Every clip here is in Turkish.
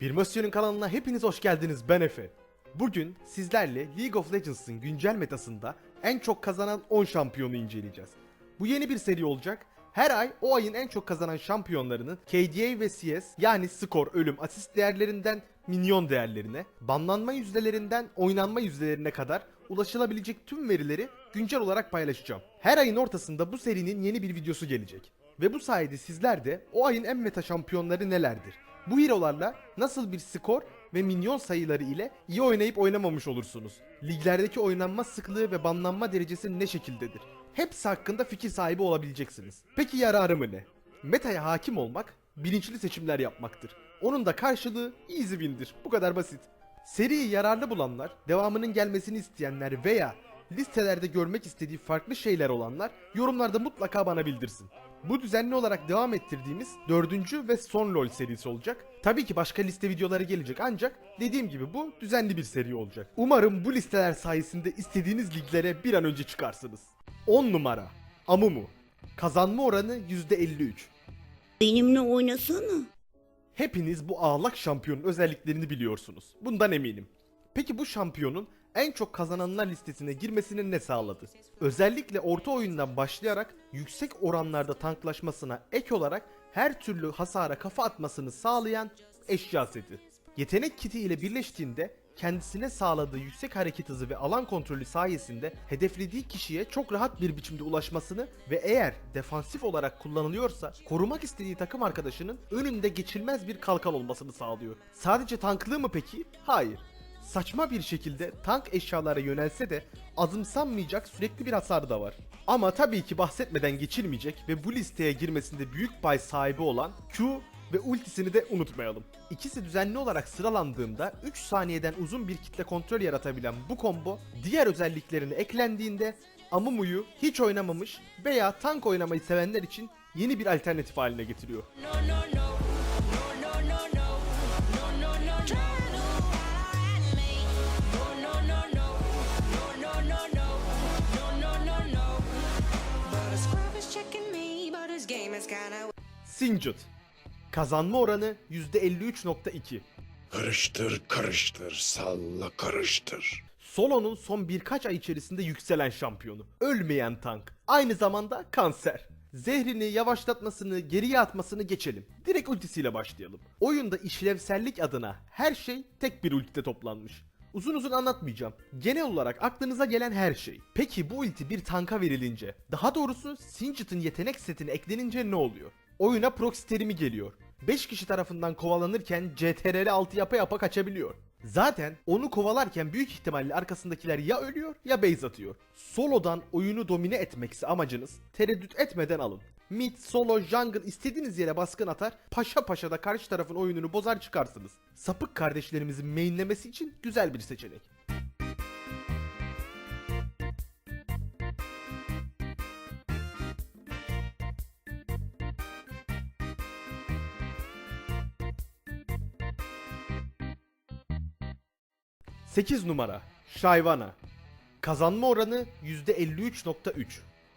Bir Monsieur'ün kanalına hepiniz hoş geldiniz ben Efe. Bugün sizlerle League of Legends'ın güncel metasında en çok kazanan 10 şampiyonu inceleyeceğiz. Bu yeni bir seri olacak. Her ay o ayın en çok kazanan şampiyonlarının KDA ve CS yani skor, ölüm, asist değerlerinden minyon değerlerine, banlanma yüzdelerinden oynanma yüzdelerine kadar ulaşılabilecek tüm verileri güncel olarak paylaşacağım. Her ayın ortasında bu serinin yeni bir videosu gelecek. Ve bu sayede sizler de o ayın en meta şampiyonları nelerdir? Bu hero'larla nasıl bir skor ve minyon sayıları ile iyi oynayıp oynamamış olursunuz? Liglerdeki oynanma sıklığı ve banlanma derecesi ne şekildedir? Hepsi hakkında fikir sahibi olabileceksiniz. Peki yararı mı ne? Meta'ya hakim olmak, bilinçli seçimler yapmaktır. Onun da karşılığı easy win'dir. Bu kadar basit. Seriyi yararlı bulanlar, devamının gelmesini isteyenler veya listelerde görmek istediği farklı şeyler olanlar yorumlarda mutlaka bana bildirsin. Bu düzenli olarak devam ettirdiğimiz dördüncü ve son LoL serisi olacak. Tabii ki başka liste videoları gelecek ancak dediğim gibi bu düzenli bir seri olacak. Umarım bu listeler sayesinde istediğiniz liglere bir an önce çıkarsınız. 10 numara Amumu Kazanma oranı %53 Benimle oynasana. Hepiniz bu ağlak şampiyonun özelliklerini biliyorsunuz. Bundan eminim. Peki bu şampiyonun en çok kazananlar listesine girmesini ne sağladı? Özellikle orta oyundan başlayarak yüksek oranlarda tanklaşmasına ek olarak her türlü hasara kafa atmasını sağlayan eşya seti. Yetenek kiti ile birleştiğinde kendisine sağladığı yüksek hareket hızı ve alan kontrolü sayesinde hedeflediği kişiye çok rahat bir biçimde ulaşmasını ve eğer defansif olarak kullanılıyorsa korumak istediği takım arkadaşının önünde geçilmez bir kalkan olmasını sağlıyor. Sadece tanklığı mı peki? Hayır. Saçma bir şekilde tank eşyalara yönelse de azımsanmayacak sürekli bir hasarı da var. Ama tabii ki bahsetmeden geçilmeyecek ve bu listeye girmesinde büyük pay sahibi olan Q ve ultisini de unutmayalım. İkisi düzenli olarak sıralandığında 3 saniyeden uzun bir kitle kontrol yaratabilen bu combo diğer özelliklerine eklendiğinde Amumu'yu hiç oynamamış veya tank oynamayı sevenler için yeni bir alternatif haline getiriyor. But Singed Kazanma oranı %53.2 Karıştır karıştır salla karıştır. Solo'nun son birkaç ay içerisinde yükselen şampiyonu. Ölmeyen tank. Aynı zamanda kanser. Zehrini yavaşlatmasını, geriye atmasını geçelim. Direkt ultisiyle başlayalım. Oyunda işlevsellik adına her şey tek bir ultide toplanmış. Uzun uzun anlatmayacağım. Genel olarak aklınıza gelen her şey. Peki bu ulti bir tanka verilince, daha doğrusu Singed'ın yetenek setine eklenince ne oluyor? Oyuna proxy terimi geliyor. 5 kişi tarafından kovalanırken CTRL 6 yapa yapa kaçabiliyor. Zaten onu kovalarken büyük ihtimalle arkasındakiler ya ölüyor ya base atıyor. Solo'dan oyunu domine etmekse amacınız tereddüt etmeden alın. Mid, solo, jungle istediğiniz yere baskın atar, paşa paşa da karşı tarafın oyununu bozar çıkarsınız. Sapık kardeşlerimizin mainlemesi için güzel bir seçenek. Sekiz numara Shyvana Kazanma oranı %53.3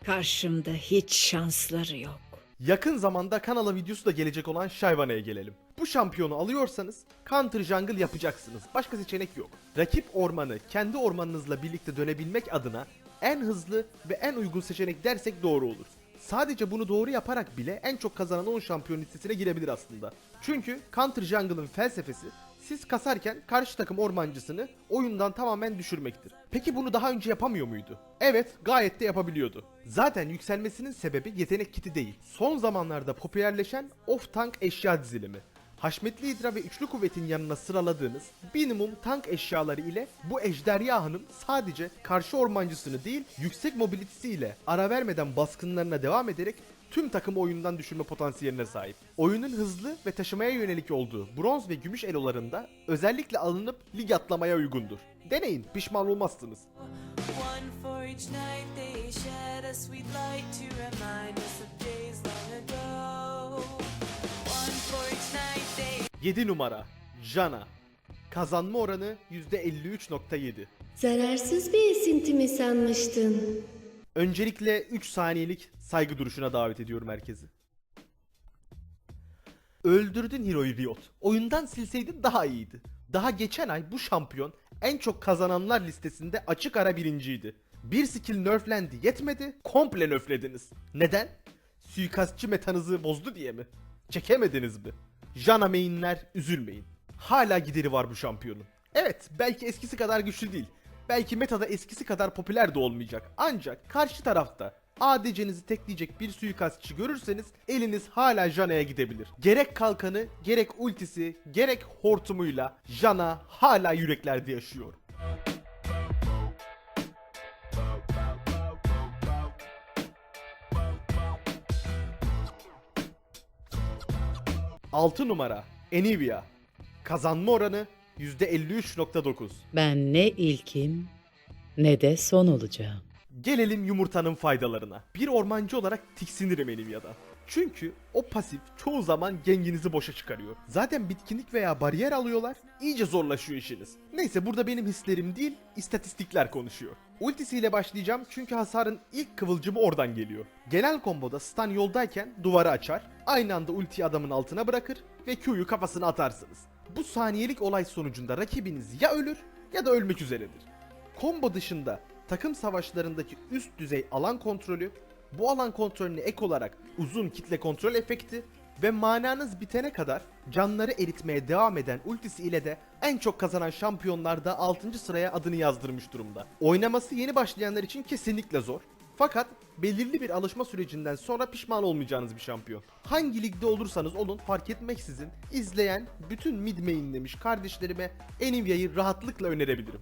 Karşımda hiç şansları yok. Yakın zamanda kanala videosu da gelecek olan Shyvana'ya gelelim. Bu şampiyonu alıyorsanız Counter Jungle yapacaksınız. Başka seçenek yok. Rakip ormanı kendi ormanınızla birlikte dönebilmek adına en hızlı ve en uygun seçenek dersek doğru olur. Sadece bunu doğru yaparak bile en çok kazanan 10 şampiyon listesine girebilir aslında. Çünkü Counter Jungle'ın felsefesi siz kasarken karşı takım ormancısını oyundan tamamen düşürmektir. Peki bunu daha önce yapamıyor muydu? Evet, gayet de yapabiliyordu. Zaten yükselmesinin sebebi yetenek kiti değil. Son zamanlarda popülerleşen off tank eşya dizilimi. Haşmetli Hidra ve Üçlü Kuvvet'in yanına sıraladığınız minimum tank eşyaları ile bu ejderhanın sadece karşı ormancısını değil yüksek mobilitesiyle ara vermeden baskınlarına devam ederek tüm takımı oyundan düşürme potansiyeline sahip. Oyunun hızlı ve taşımaya yönelik olduğu bronz ve gümüş elolarında özellikle alınıp lig atlamaya uygundur. Deneyin pişman olmazsınız. Shed a sweet light to. 7 numara Jana Kazanma oranı %53.7 Zararsız bir esinti mi sanmıştın? Öncelikle 3 saniyelik saygı duruşuna davet ediyorum herkesi. Öldürdün Hero'yu Riot. Oyundan silseydin daha iyiydi. Daha geçen ay bu şampiyon en çok kazananlar listesinde açık ara birinciydi. Bir skill nerflendi yetmedi, komple nerflediniz. Neden? Suikastçı metanızı bozdu diye mi? Çekemediniz mi? Jana mainler üzülmeyin. Hala gideri var bu şampiyonun. Evet belki eskisi kadar güçlü değil. Belki metada eskisi kadar popüler de olmayacak. Ancak karşı tarafta ADC'nizi tekleyecek bir suikastçı görürseniz eliniz hala Jana'ya gidebilir. Gerek kalkanı, gerek ultisi, gerek hortumuyla Jana hala yüreklerde yaşıyor. Altı numara Enivia. Kazanma oranı %53.9. Ben ne ilkim ne de son olacağım. Gelelim yumurtanın faydalarına. Bir ormancı olarak tiksinirim Enivia'dan. Çünkü o pasif çoğu zaman genginizi boşa çıkarıyor. Zaten bitkinlik veya bariyer alıyorlar, iyice zorlaşıyor işiniz. Neyse burada benim hislerim değil, istatistikler konuşuyor. Ultisiyle başlayacağım çünkü hasarın ilk kıvılcımı oradan geliyor. Genel komboda stun yoldayken duvarı açar, aynı anda ultiyi adamın altına bırakır ve Q'yu kafasına atarsınız. Bu saniyelik olay sonucunda rakibiniz ya ölür ya da ölmek üzeredir. Combo dışında takım savaşlarındaki üst düzey alan kontrolü, bu alan kontrolüne ek olarak uzun kitle kontrol efekti ve mananız bitene kadar canları eritmeye devam eden ultisi ile de en çok kazanan şampiyonlarda 6. sıraya adını yazdırmış durumda. Oynaması yeni başlayanlar için kesinlikle zor. Fakat belirli bir alışma sürecinden sonra pişman olmayacağınız bir şampiyon. Hangi ligde olursanız olun fark etmeksizin izleyen bütün mid mainlemiş kardeşlerime Enivia'yı rahatlıkla önerebilirim.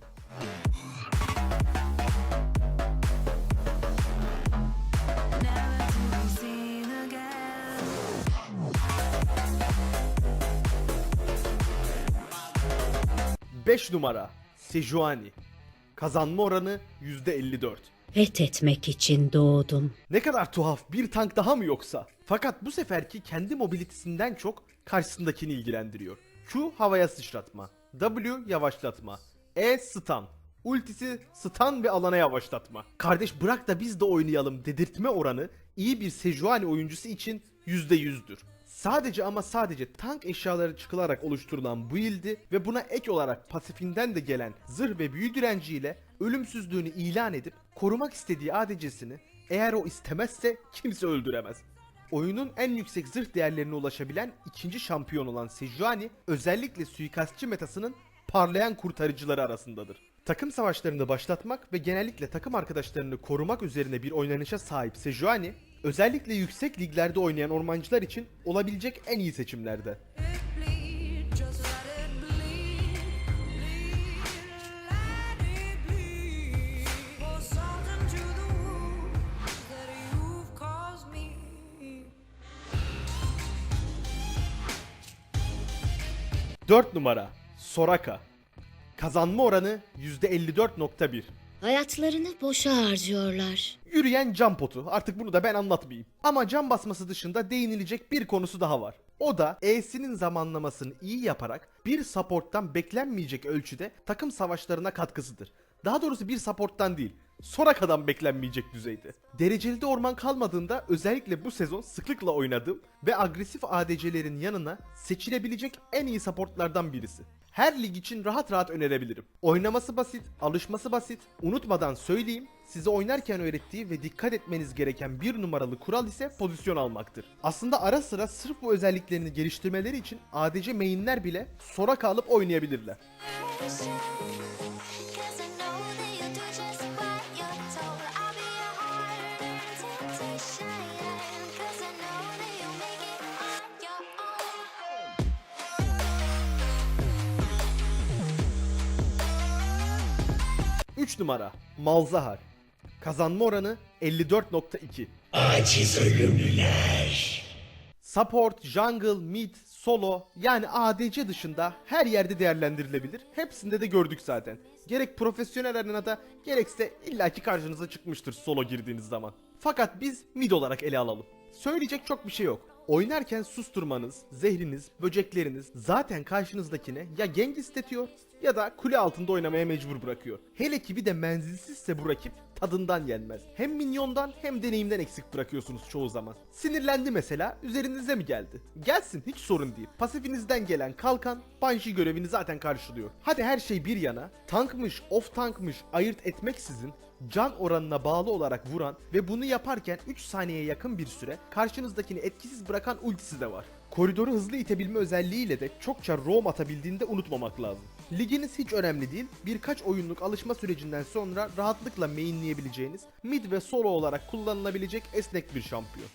5 numara Sejuani. Kazanma oranı %54. Fethetmek için doğdum. Ne kadar tuhaf bir tank daha mı yoksa? Fakat bu seferki kendi mobilitesinden çok karşısındakini ilgilendiriyor. Q havaya sıçratma. W yavaşlatma. E stun. Ultisi stun ve alana yavaşlatma. Kardeş bırak da biz de oynayalım dedirtme oranı iyi bir Sejuani oyuncusu için %100'dür. Sadece ama sadece tank eşyaları çıkılarak oluşturulan bu ildi ve buna ek olarak pasifinden de gelen zırh ve büyü direnciyle ölümsüzlüğünü ilan edip korumak istediği ADC'sini eğer o istemezse kimse öldüremez. Oyunun en yüksek zırh değerlerine ulaşabilen ikinci şampiyon olan Sejuani özellikle suikastçı metasının parlayan kurtarıcıları arasındadır. Takım savaşlarını başlatmak ve genellikle takım arkadaşlarını korumak üzerine bir oynanışa sahip Sejuani, özellikle yüksek liglerde oynayan ormancılar için olabilecek en iyi seçimlerde. 4 numara Soraka. Kazanma oranı %54.1. Hayatlarını boşa harcıyorlar. Yürüyen cam potu. Artık bunu da ben anlatmayayım. Ama cam basması dışında değinilecek bir konusu daha var. O da E'sinin zamanlamasını iyi yaparak bir supporttan beklenmeyecek ölçüde takım savaşlarına katkısıdır. Daha doğrusu bir supporttan değil, Soraka'dan beklenmeyecek düzeyde. Dereceli de orman kalmadığında özellikle bu sezon sıklıkla oynadığım ve agresif ADC'lerin yanına seçilebilecek en iyi supportlardan birisi. Her lig için rahat rahat önerebilirim. Oynaması basit, alışması basit. Unutmadan söyleyeyim, size oynarken öğrettiği ve dikkat etmeniz gereken bir numaralı kural ise pozisyon almaktır. Aslında ara sıra sırf bu özelliklerini geliştirmeleri için ADC mainler bile Soraka alıp oynayabilirler. 3 numara Malzahar. Kazanma oranı 54.2. Aciz ölümlüler. Support, jungle, mid, solo yani ADC dışında her yerde değerlendirilebilir. Hepsinde de gördük zaten. Gerek profesyonel arenada gerekse illaki karşınıza çıkmıştır solo girdiğiniz zaman. Fakat biz mid olarak ele alalım. Söyleyecek çok bir şey yok. Oynarken susturmanız, zehriniz, böcekleriniz zaten karşınızdakine ya gank istetiyor ya da kule altında oynamaya mecbur bırakıyor. Hele ki bir de menzilsizse bu rakip tadından yenmez. Hem minyondan hem deneyimden eksik bırakıyorsunuz çoğu zaman. Sinirlendi mesela üzerinize mi geldi? Gelsin hiç sorun değil. Pasifinizden gelen kalkan Banshee görevini zaten karşılıyor. Hadi her şey bir yana tankmış off tankmış ayırt etmeksizin can oranına bağlı olarak vuran ve bunu yaparken 3 saniyeye yakın bir süre karşınızdakini etkisiz bırakan ultisi de var. Koridoru hızlı itebilme özelliğiyle de çokça roam atabildiğini de unutmamak lazım. Liginiz hiç önemli değil, birkaç oyunluk alışma sürecinden sonra rahatlıkla mainleyebileceğiniz, mid ve solo olarak kullanılabilecek esnek bir şampiyon.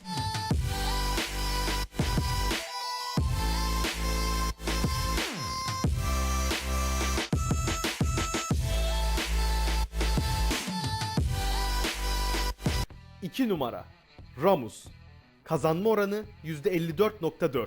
İki numara Ramus Kazanma oranı %54.4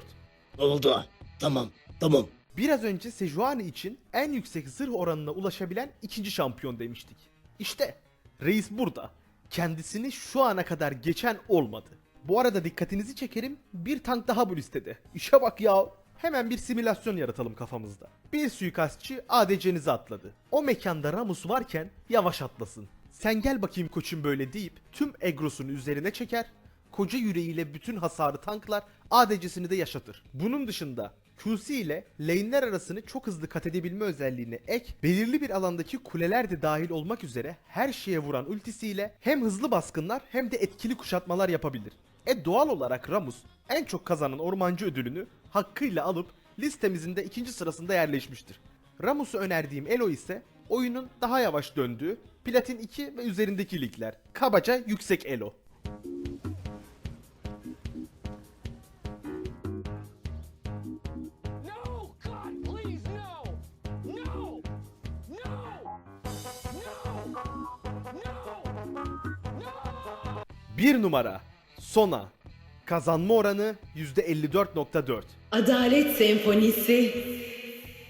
Oldu. Tamam. Tamam. Biraz önce Sejuani için en yüksek zırh oranına ulaşabilen ikinci şampiyon demiştik. İşte reis burada. Kendisini şu ana kadar geçen olmadı. Bu arada dikkatinizi çekerim bir tank daha bu listede. İşe bak ya. Hemen bir simülasyon yaratalım kafamızda. Bir suikastçı ADC'nize atladı. O mekanda Ramus varken yavaş atlasın. Sen gel bakayım koçum böyle deyip tüm egrosunu üzerine çeker koca yüreğiyle bütün hasarı tanklar, ADC'sini de yaşatır. Bunun dışında QC ile lane'ler arasını çok hızlı kat edebilme özelliğine ek, belirli bir alandaki kuleler de dahil olmak üzere her şeye vuran ultisiyle hem hızlı baskınlar hem de etkili kuşatmalar yapabilir. E doğal olarak Ramus en çok kazanan ormancı ödülünü hakkıyla alıp listemizin de ikinci sırasında yerleşmiştir. Ramus'u önerdiğim Elo ise oyunun daha yavaş döndüğü Platin 2 ve üzerindeki ligler. Kabaca yüksek Elo. 1 numara Sona kazanma oranı %54.4. Adalet Senfonisi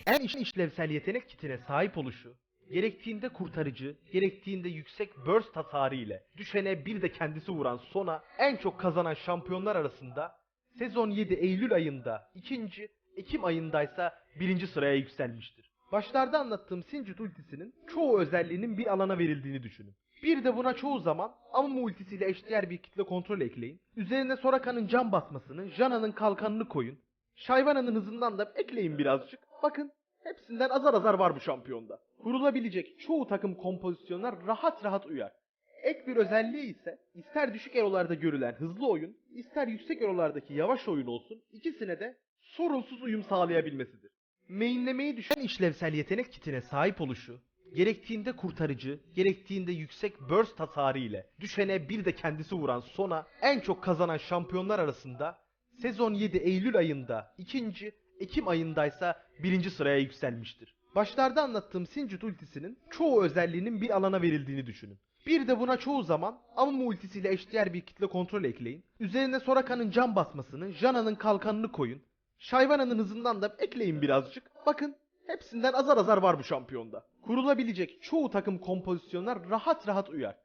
En işlevsel yetenek kitine sahip oluşu, gerektiğinde kurtarıcı, gerektiğinde yüksek burst hasarı ile düşene bir de kendisi vuran Sona en çok kazanan şampiyonlar arasında sezon 7 Eylül ayında ikinci, Ekim ayındaysa birinci sıraya yükselmiştir. Başlarda anlattığım Sinjut ultisinin çoğu özelliğinin bir alana verildiğini düşünün. Bir de buna çoğu zaman Amumu ultisiyle eşdeğer bir kitle kontrol ekleyin. Üzerine Soraka'nın can basmasını, Jana'nın kalkanını koyun. Shyvana'nın hızından da ekleyin birazcık. Bakın hepsinden azar azar var bu şampiyonda. Kurulabilecek çoğu takım kompozisyonlar rahat rahat uyar. Ek bir özelliği ise ister düşük elolarda görülen hızlı oyun, ister yüksek elolardaki yavaş oyun olsun ikisine de sorunsuz uyum sağlayabilmesidir. Mainlemeyi düşen işlevsel yetenek kitine sahip oluşu, gerektiğinde kurtarıcı, gerektiğinde yüksek burst hasarı ile düşene bir de kendisi vuran Sona en çok kazanan şampiyonlar arasında sezon 7 Eylül ayında ikinci, Ekim ayındaysa birinci sıraya yükselmiştir. Başlarda anlattığım Sinjut ultisinin çoğu özelliğinin bir alana verildiğini düşünün. Bir de buna çoğu zaman Amumu ultisiyle eşdeğer bir kitle kontrol ekleyin. Üzerine Soraka'nın can basmasını, Jana'nın kalkanını koyun. Shyvana'nın hızından da ekleyin birazcık. Bakın hepsinden azar azar var bu şampiyonda. Kurulabilecek çoğu takım kompozisyonlar rahat rahat uyar.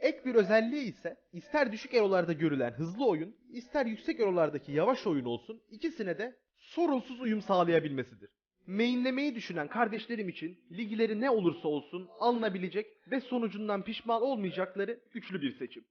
Ek bir özelliği ise ister düşük elolarda görülen hızlı oyun, ister yüksek elolardaki yavaş oyun olsun ikisine de sorunsuz uyum sağlayabilmesidir. Mainlemeyi düşünen kardeşlerim için ligleri ne olursa olsun alınabilecek ve sonucundan pişman olmayacakları güçlü bir seçim.